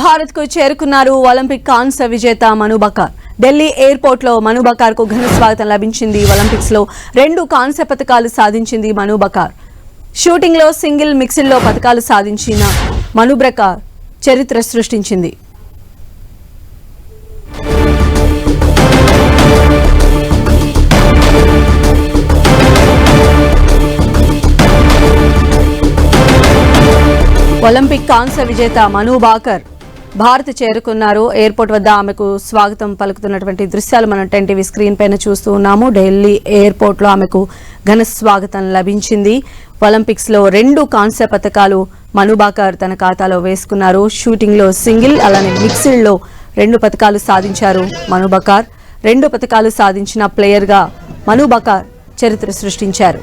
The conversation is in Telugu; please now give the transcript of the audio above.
భారత్కు చేరుకున్నారు ఒలింపిక్ కాంస్య విజేత మను బకార్. ఢిల్లీ ఎయిర్పోర్ట్లో మను బకార్కు ఘన స్వాగతం లభించింది ఒలింపిక్స్లో రెండు కాంస్య పథకాలు సాధించింది మను బకార్. షూటింగ్లో సింగిల్ మిక్సిల్లో పథకాలు సాధించిన మను బకార్ చరిత్ర సృష్టించింది. ఒలింపిక్ కాంస్య విజేత మను బాకర్ భారత్ చేరుకున్నారు. ఎయిర్పోర్ట్ వద్ద ఆమెకు స్వాగతం పలుకుతున్నటువంటి దృశ్యాలు మనం టెన్ టీవీ స్క్రీన్ పైన చూస్తూ ఉన్నాము. ఢిల్లీ ఎయిర్పోర్ట్లో ఆమెకు ఘన స్వాగతం లభించింది. ఒలింపిక్స్లో రెండు కాంస్య పథకాలు మనుబాకర్ తన ఖాతాలో వేసుకున్నారు. షూటింగ్లో సింగిల్ అలానే మిక్సిడ్లో రెండు పథకాలు సాధించారు మనుబకార్ రెండు పథకాలు సాధించిన ప్లేయర్గా మనుబకార్ చరిత్ర సృష్టించారు.